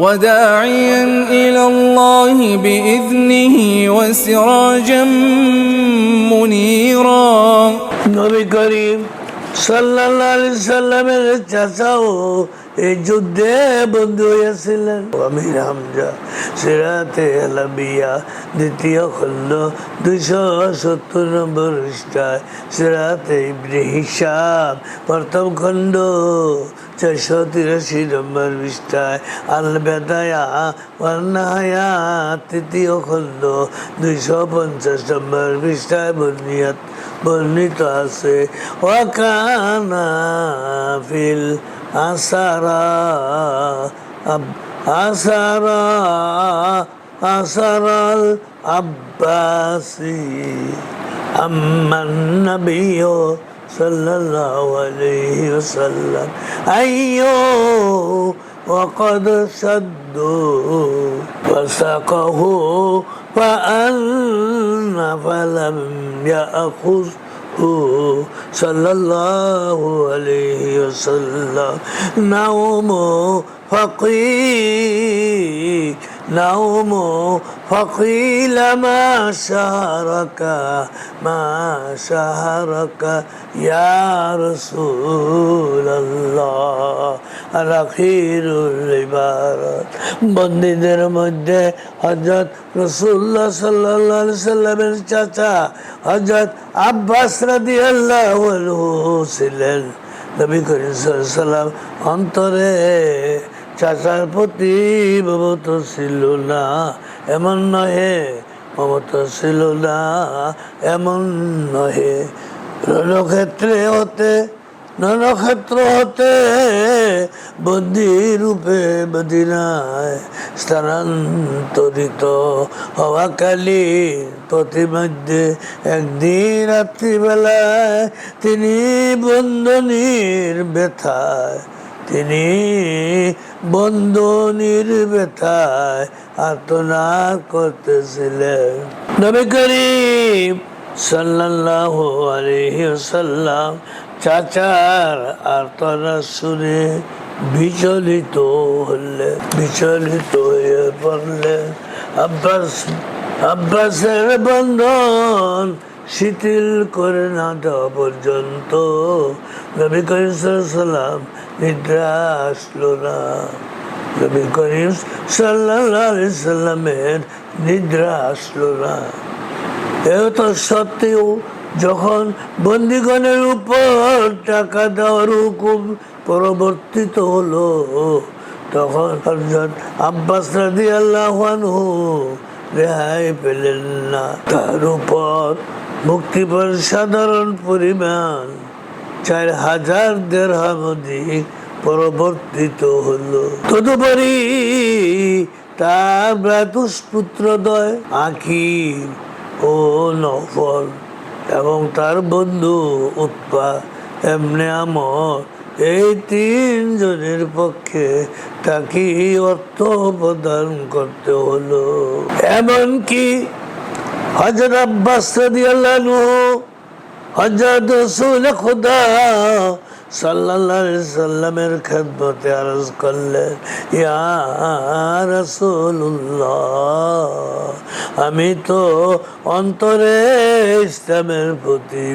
وداعيا إلى الله بإذنه وسراجا منيرا. نبي كريم. সাল্লামের চাচাও এই যুদ্ধে বন্ধু হয়েছিলেন আমির হামজা, সিরাতে আলাবিয়া, দ্বিতীয় খণ্ড, দুইশো সত্তর নম্বর পৃষ্ঠায়, সিরাতে হিসাব প্রথম খণ্ড, চারশো তিরাশি নম্বর পৃষ্ঠায় আল বেদায়া তৃতীয় খণ্ড, দুইশো পঞ্চাশ নম্বর পৃষ্ঠায় বর্ণিয়াত বর্ণিত আছে। أنا في الأسرى أسرى أسرى العباسي. أما النبي صلى الله عليه وسلم أيوه وقد شدوا فسقه فأن فلم يأخذ صلى الله عليه وسلم نوم فقيل نوم فقيل ما شهرك ما شهرك يا رسول الله বন্দীদের মধ্যে হজরত রসুল্লাহ সাল্লাহ সাল্লামের চাচা হজরত আব্বাস রাদি আল্লাহ ছিলেন। নবী করিম সাল্লাম অন্তরে চাচার প্রতি মমত ছিল না, এমন নহে, মমত ছিল না, এমন নহে। রণক্ষেত্রে হতে নরক্ষেত্র হতে বন্দি রূপে মদিনায় স্থানান্তরিত হওয়াকালী প্রতিমধ্যে একদিন রাত্রিবেলায় তিনি বন্ধনীর ব্যথায়, তিনি বন্ধনীর ব্যথায় আর্তনাদ করতেছিলেন। নবী করিম সাল্লাল্লাহু আলাইহি চাচার আর্তনাদ শুনে বিচলিত হলে, বিচলিত হয়ে পড়লেন আব্বাস, আব্বাসের বন্ধন শিথিল করে না দেওয়া পর্যন্ত। নবী করিম সাল্লাম নিদ্রা আসলো না। নবী করিম সাল্লাহ সাল্লামের নিদ্রা আসলো না। এ তো সত্ত্বেও যখন বন্দিগণের উপর টাকা দেওয়ার হুকুম পরবর্তিত হলো, তখন হযরত আব্বাস রাদি আল্লাহ রেহাই পেলেন না। তার উপর মুক্তিপর সাধারণ পরিমাণ চার হাজার দেড়হাম অধিক পরবর্তিত হলো। তদুপরি তার ভ্রাতুষ্পুত্রদয় আখির ও নফল এবং তার বন্ধু উৎপা, এমনি আমর, এই তিনজনের পক্ষে তাকে অর্থ প্রদান করতে হলো। এমনকি হজর আব্বাস হজরত রসুল খুদা আলাইহি সাল্লামের খেদমতে আরজ করলেন আমি তো অন্তরে ইসলামের প্রতি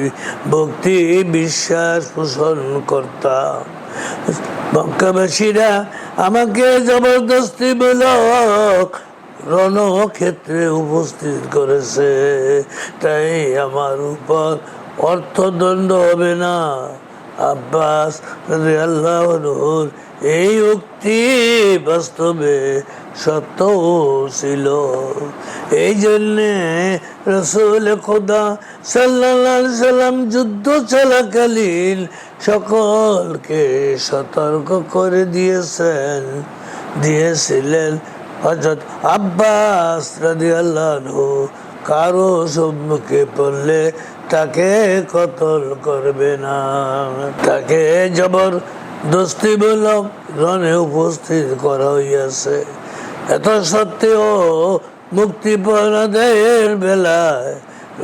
ভক্তি, বিশ্বাস পোষণ করতাম। মক্কাবাসীরা আমাকে জবরদস্তি মূলক রণক্ষেত্রে উপস্থিত করেছে, তাই আমার উপর অর্থদণ্ড হবে না। আব্বাস আল্লাহর এই উক্তি বাস্তবে সত্য ছিল। এই জন্যে রসুল খোদা সাল্লাহ সাল্লাম যুদ্ধ চলাকালীন সকলকে সতর্ক করে দিয়েছেন। দিয়েছিলেন হজরত আব্বাস রাদি আল্লাহ কারও সম্মুখে পড়লে তাকে কতল করবে না। তাকে জবর দস্তিমূলক রণে উপস্থিত করা হইয়াছে। এত সত্ত্বেও মুক্তিপণাদের বেলায়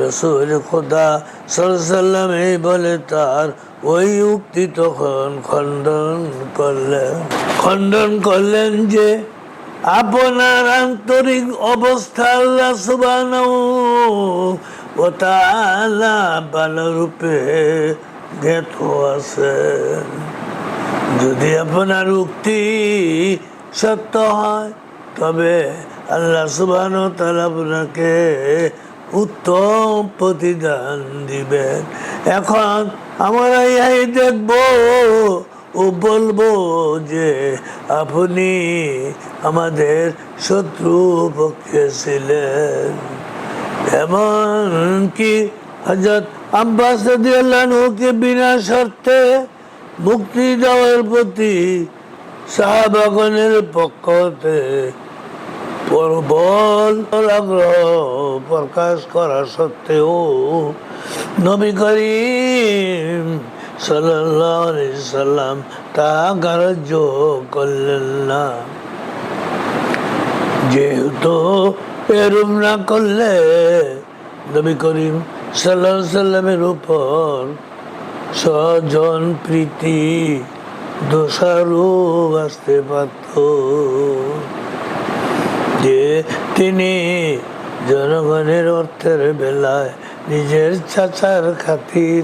রসুল খোদা সাল্লাম এই বলে তার ওই উক্তি তখন খণ্ডন করলেন। খণ্ডন করলেন যে আপনার আন্তরিক অবস্থা আল্লাহ রূপে জ্ঞাত আছেন। যদি আপনার উক্তি সত্য হয়, তবে আল্লাহ তাআলা আপনাকে উত্তম প্রতিদান দিবেন। এখন আমরা ইহাই দেখব ও বলব যে আপনি আমাদের শত্রু পক্ষে ছিলেন। এমন কি হজরত আব্বাস রাদিয়াল্লাহুকে বিনা শর্তে মুক্তি দেওয়ার প্রতি সাহাবাগণের পক্ষ হতে প্রবল আগ্রহ প্রকাশ করা সত্ত্বেও নবী করিম সাল্লাম তা গ্রাহ্য করলেন না যেহেতু এরম না করলে নবী করিম সাল্লাহ সাল্লামের উপর স্বজন প্রীতি, দোষারোপ আসতে পারত। যে তিনি জনগণের অর্থের বেলায় নিজের চাচার খাতির